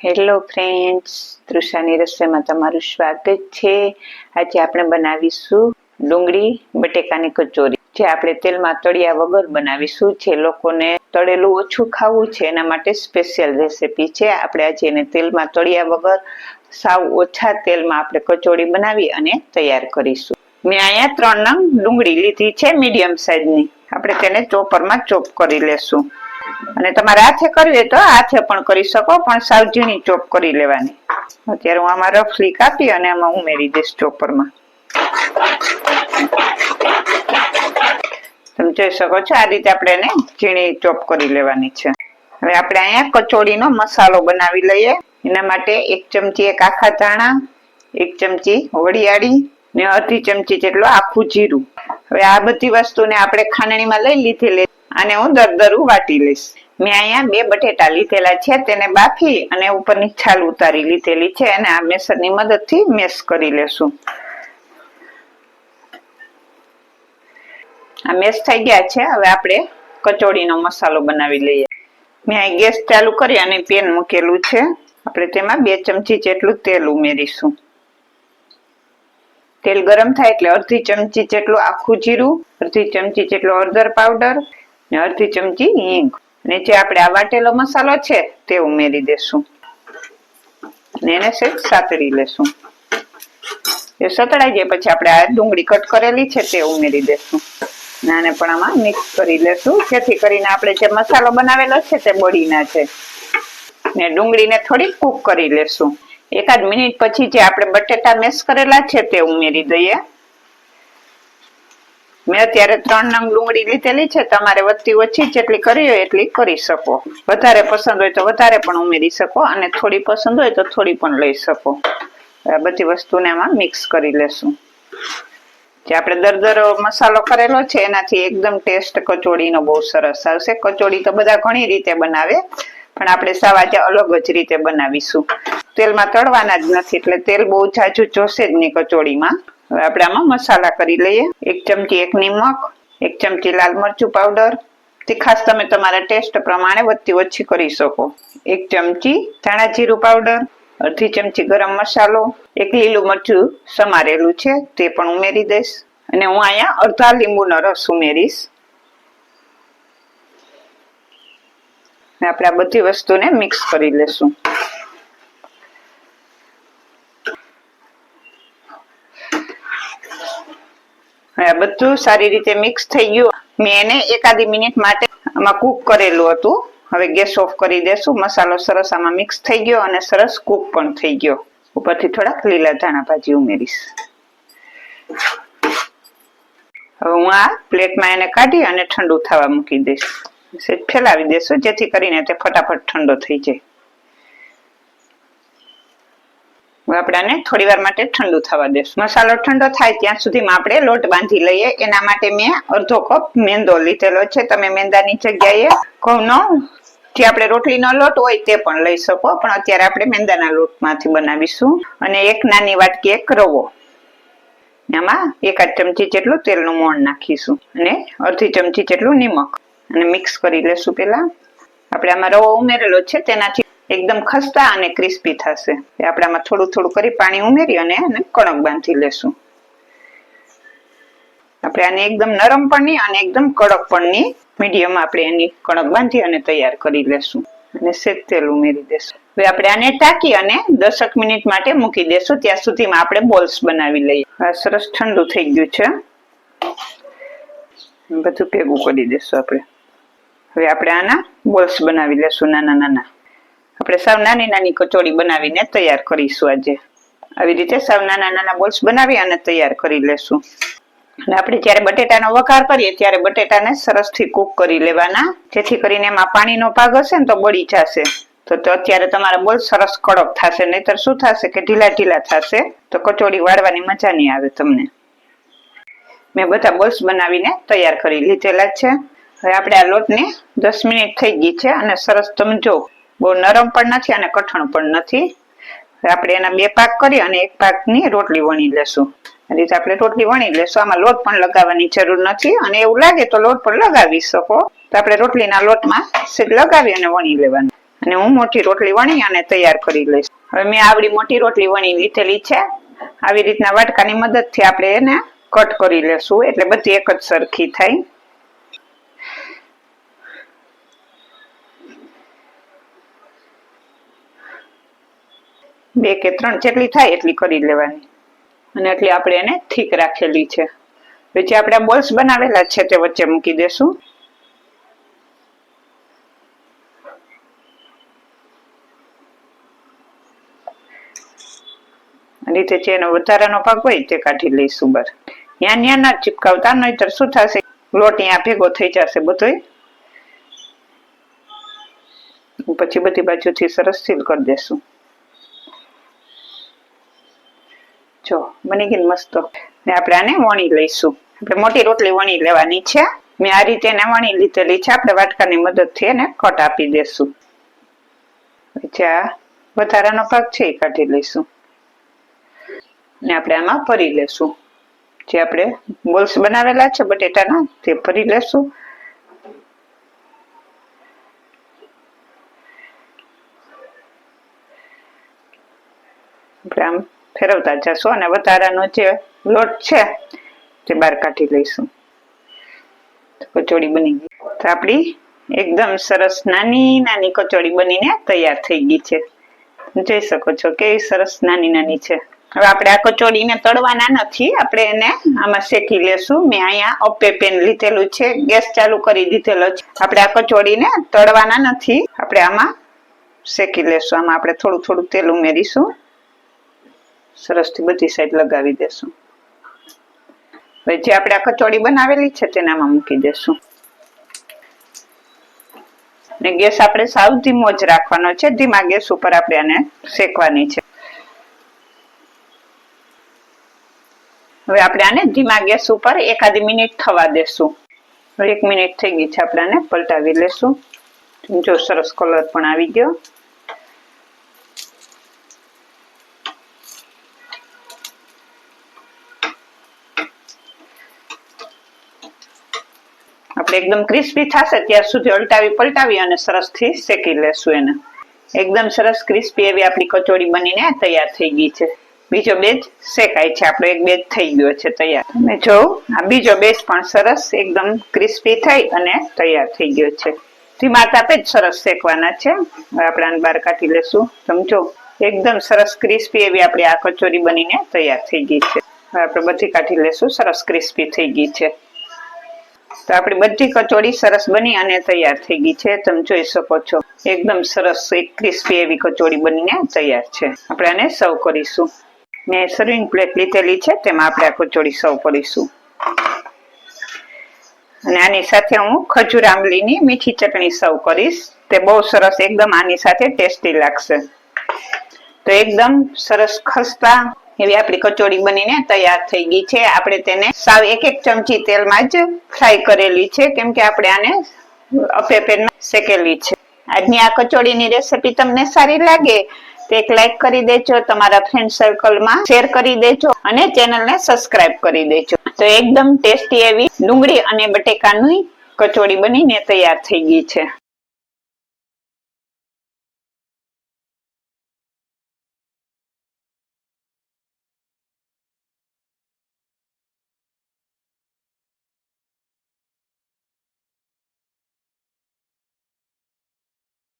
Hello friends તૃષાની રસોઈમાં તમારું સ્વાગત છે. આજે આપણે બનાવીશું ડુંગળી, બટેકાની કચોરી. જે આપણે તેલમાં તળિયા વગર બનાવીશું, જે લોકોને તળેલું ઓછું ખાવું છે, એના માટે સ્પેશિયલ રેસીપી છે. આપણે આજે એને તેલમાં તળિયા વગર સાવ ઓછા તેલમાં આપણે કચોરી બનાવી અને તૈયાર કરીશું. મેં અહીંયા ત્રણ નંગ ડુંગળી લીધી છે મીડિયમ સાઈઝની આપણે તેને ચોપરમાં ચોપ કરી લેશું. અને તમારે હાથે કરવી હોય તો હાથે પણ કરી શકો, પણ સાવ ઝીણી ચોપ કરી લેવાની. અત્યારે હું આમાં રફલી કાપી અને આમાં ઉમેરી દઈશ ચોપરમાં. તમે જોઈ શકો છો, આ રીતે આપણે એને ઝીણી ચોપ કરી લેવાની છે. હવે આપણે અહીંયા કચોડીનો મસાલો બનાવી લઈએ. એના માટે એક ચમચી એક આખા ધાણા, એક ચમચી વડિયાળી ને અડધી ચમચી જેટલું આખું જીરું. હવે આ બધી વસ્તુને આપણે ખાંડણીમાં લઈ લીધેલી આને હું દરદરું વાટી લઈશ. મેં અહીંયા બે બટેટા લીધેલા છે, તેને બાફી અને ઉપરની છાલ ઉતારી લીધેલી છે અને આ મેસરની મદદથી મેસ કરી લેશું. આ મેસ થઈ ગયા છે, હવે આપણે કચોડીનો મસાલો બનાવી લઈએ. મેં અહીં ગેસ ચાલુ કરી અને પેન મૂકેલું છે. આપણે તેમાં બે ચમચી જેટલું તેલ ઉમેરીશું. તેલ ગરમ થાય એટલે અડધી ચમચી જેટલું આખું જીરું, અડધી ચમચી જેટલો હળદર પાવડર ને અડધી ચમચી હિંગ. અને જે આપણે આ વાટેલો મસાલો છે તે ઉમેરી દેશું. ને એને સેજ સાતળી લેશું. એ સતળાઈ જાય પછી આપણે આ ડુંગળી કટ કરેલી છે તે ઉમેરી દેશું. નાને પણ આમાં મિક્સ કરી લેશું. જેથી કરીને આપણે જે મસાલો બનાવેલો છે તે બળી ના છે. ને ડુંગળીને થોડી કૂક કરી લેશું. એકાદ મિનિટ પછી જે આપણે બટેટા મેશ કરેલા છે તે ઉમેરી દઈએ. મેં અત્યારે ત્રણ નંગ ડુંગળી લીધેલી છે, તમારે વધતી ઓછી જેટલી કરી હોય એટલી કરી શકો. વધારે પસંદ હોય તો વધારે પણ ઉમેરી શકો અને થોડી પસંદ હોય તો થોડી પણ લઈ શકો. બધી વસ્તુને આમાં મિક્સ કરી લેશું. જે આપણે દરદરો મસાલો કરેલો છે, એનાથી એકદમ ટેસ્ટ કચોડીનો બહુ સરસ આવશે. કચોડી તો બધા ઘણી રીતે બનાવે, પણ આપણે સાવ આજે અલગ જ રીતે બનાવીશું. તેલમાં તળવાના જ નથી, એટલે તેલ બહુ જાજુ જોશે જ નહીં કચોડીમાં હવે આપણે આમાં મસાલા કરી લઈએ. એક ચમચી એક નિમક, એક ચમચી લાલ મરચું પાવડર તીખાશ તમે તમારા ટેસ્ટ પ્રમાણે વધતી ઓછી કરી શકો. એક ચમચી ધાણા જીરું પાવડર અડધી ચમચી ગરમ મસાલો, એક લીલું મરચું સમારેલું છે તે પણ ઉમેરી દઈશ. અને હું અહીંયા અડધા લીંબુનો રસ ઉમેરીશ. આપણે આ બધી વસ્તુને મિક્સ કરી લેશું. બધું સારી રીતે મિક્સ થઈ ગયું. મેં એને એકાદી મિનિટ માટે આમાં કૂક કરેલું હતું. હવે ગેસ ઓફ કરી દેશું. મસાલો સરસ આમાં મિક્સ થઈ ગયો અને સરસ કૂક પણ થઈ ગયો. ઉપરથી થોડાક લીલા ધાણા ભાજી ઉમેરીશ. હવે હું આ પ્લેટમાં એને કાઢી અને ઠંડુ થવા મૂકી દઈશ. ફેલાવી દેશું, જેથી કરીને તે ફટાફટ ઠંડો થઈ જાય. હવે આપણે આને થોડી વાર માટે ઠંડુ થવા દેશું મસાલો ઠંડો થાય ત્યાં સુધીમાં આપણે લોટ બાંધી લઈએ. એના માટે મેં અડધો કપ મેંદો લીધેલો છે. તમે મેંદાની જગ્યાએ ઘઉંનો, જે આપણે રોટલીનો લોટ હોય તે પણ લઈ શકો. પણ અત્યારે આપણે મેંદાના લોટમાંથી બનાવીશું. અને એક નાની વાટકી એક રવો. એમાં એકાદ ચમચી જેટલું તેલનું મોણ નાખીશું. અને અડધી ચમચી જેટલું નિમક. અને મિક્સ કરી લેશું પેલા આપણે આમાં રવો ઉમેરેલો છે. તેનાથી એકદમ ખસ્તા અને ક્રિસ્પી થશે. આપણે આમાં થોડું થોડું કરી પાણી ઉમેરી અને એને કણક બાંધી લેશું. આપણે આને એકદમ નરમ પણ નહીં અને એકદમ કડક પણ નહીં મીડિયમ આપણે એની કણક બાંધી અને તૈયાર કરી લેશું. અને શેક તેલ ઉમેરી દેશું. હવે આપણે આને ટાંકી અને દસક મિનિટ માટે મૂકી દેશું. ત્યાં સુધીમાં આપણે બોલ્સ બનાવી લઈએ. સરસ ઠંડુ થઈ ગયું છે. બધું ભેગું કરી દેશું આપણે. હવે આપણે આના બોલ્સ બનાવી લેશું નાના નાના. આપણે સાવ નાની નાની કચોડી બનાવીને તૈયાર કરીશું આજે. આવી રીતે સાવ નાના નાના બોલ્સ બનાવી અને તૈયાર કરી લેશું. અને આપણે જ્યારે બટેટાનો વઘાર કરીએ ત્યારે બટેટાને સરસથી કૂક કરી લેવાના. જેથી કરીને એમાં પાણીનો ભાગ હશે ને તો બળી જશે. તો અત્યારે તમારા બોલ સરસ કડક થશે, નહીતર શું થશે કે ઢીલા ઢીલા થશે. તો કચોડી વાળવાની મજા નહીં આવે તમને. મેં બધા બોલ્સ બનાવીને તૈયાર કરી લીધેલા છે. હવે આપણે આ લોટને દસ મિનિટ થઈ ગઈ છે અને સરસ તમે જો બહુ નરમ પણ નથી અને કઠણ પણ નથી. આપણે એના બે પાક કરી અને એક પાકની રોટલી વણી લેશું. રીતે આપણે રોટલી વણી લેશું. આમાં લોટ પણ લગાવવાની જરૂર નથી અને એવું લાગે તો લોટ પણ લગાવી શકો. તો આપણે રોટલીના લોટમાં સેજ લગાવી અને વણી લેવાનું. અને હું મોટી રોટલી વણી અને તૈયાર કરી લઈશ. હવે મેં આવડી મોટી રોટલી વણી લીધેલી છે. આવી રીતના વાટકાની મદદથી આપણે એને કટ કરી લેશું. એટલે બધી એક જ સરખી થાય. બે કે ત્રણ જેટલી થાય એટલી કરી લેવાની. અને એટલી આપણે એને ઠીક રાખેલી છે. પછી આપણે બોલ્સ બનાવેલા છે તે વચ્ચે મૂકી દેશું. રીતે છે એનો વધારાનો ભાગ હોય તે કાઢી લઈશું બસ. ત્યાં ત્યાં ના ચીપકાવતા, નહીતર શું થશે? લોટ ત્યાં ભેગો થઈ જશે બધોય. પછી બધી બાજુથી સરસ સીલ કરી દેશું. જો બની ગઈ મસ્ત. ને આપણે આને વણી લઈશું. આપણે મોટી રોટલી વણી લેવાની છે. મેં આ રીતે એને વણી લીધેલી છે. આપણે વાટકાની મદદથી એને કટ આપી દેશું. પછી વધારાનો ભાગ છે એ કાઢી લઈશું. ને આપણે આમાં ભરી લેશું. જે આપણે બોલ્સ બનાવેલા છે બટેટાના, તે ભરી લેશું. આપણે આમ ફેરવતા જશો અને વધારાનો જે લોટ છે તે બહાર કાઢી લઈશું. કચોડી બની ગઈ. તો આપણી એકદમ સરસ નાની નાની કચોડી બનીને તૈયાર થઈ ગઈ છે. જોઈ શકો છો કેવી સરસ નાની નાની છે. હવે આપણે આ કચોડીને તળવાના નથી. આપણે એને આમાં શેકી લેશું. મેં અહીંયા અપે પેન લીધેલું છે. ગેસ ચાલુ કરી દીધેલો છે. આપણે આ કચોડીને તળવાના નથી. આપણે આમાં શેકી લેશું. આમાં આપણે થોડું થોડું તેલ ઉમેરીશું. સરસથી બધી સાઈડ લગાવી દેશું. હવે જે આપણે આ કચોડી બનાવેલી છે તેને મૂકી દેશું. ને ગેસ આપણે સાવ ધીમો જ રાખવાનો છે. ધીમા ગેસ ઉપર આપણે આને શેકવાની છે. હવે આપણે આને ધીમા ગેસ ઉપર એકાદી મિનિટ થવા દેશું. એક મિનિટ થઈ ગઈ છે આપણે આને પલટાવી લેશું. જો સરસ કલર પણ આવી ગયો. આપણે એકદમ ક્રિસ્પી થશે ત્યાં સુધી અલટાવી પલટાવી અને સરસથી શેકી લેશું એને. એકદમ સરસ ક્રિસ્પી એવી આપણી કચોડી બનીને તૈયાર થઈ ગઈ છે. બીજો બેચ શેકાય છે, આપણો એક બેચ થઈ ગયો છે તૈયાર. તમે જો આ બીજો બેચ પણ સરસ એકદમ ક્રિસ્પી થઈ અને તૈયાર થઈ ગયો છે. ધીમા તાપે જ સરસ શેકવાના છે. હવે આપણે આને બહાર કાઢી લેશું. સમજો એકદમ સરસ ક્રિસ્પી એવી આપણી આ કચોરી બનીને તૈયાર થઈ ગઈ છે. હવે આપણે બધી કાઢી લેશું, સરસ ક્રિસ્પી થઈ ગઈ છે. તો આપણી બધી કચોડી સરસ બની અને તૈયાર થઈ ગઈ છે. તમે જોઈ શકો છો. એકદમ સરસ, એક ક્રિસ્પી એવી કચોડી બનીને તૈયાર છે. આપણે આને સર્વ કરીશું. મેં સર્વિંગ પ્લેટ લીધેલી છે, તેમાં આપણે આ કચોડી સર્વ કરીશું. અને આની સાથે હું ખજૂર આંબલીની મીઠી ચટણી સર્વ કરીશ. તે બહુ સરસ, એકદમ આની સાથે ટેસ્ટી લાગશે. તો એકદમ સરસ ખસ્તા એવી આપણી કચોડી બનીને તૈયાર થઈ ગઈ છે. આપણે તેને સાવ એક એક ચમચી તેલમાં જ ફ્રાય કરેલી છે. કેમ કે આપણે આને પેનમાં શેકેલી છે. આજની આ કચોડીની રેસીપી તમને સારી લાગે તો એક લાઈક કરી દેજો, તમારા ફ્રેન્ડ સર્કલમાં શેર કરી દેજો અને ચેનલને સબસ્ક્રાઇબ કરી દેજો. તો એકદમ ટેસ્ટી એવી ડુંગળી અને બટેકાની કચોડી બનીને તૈયાર થઈ ગઈ છે.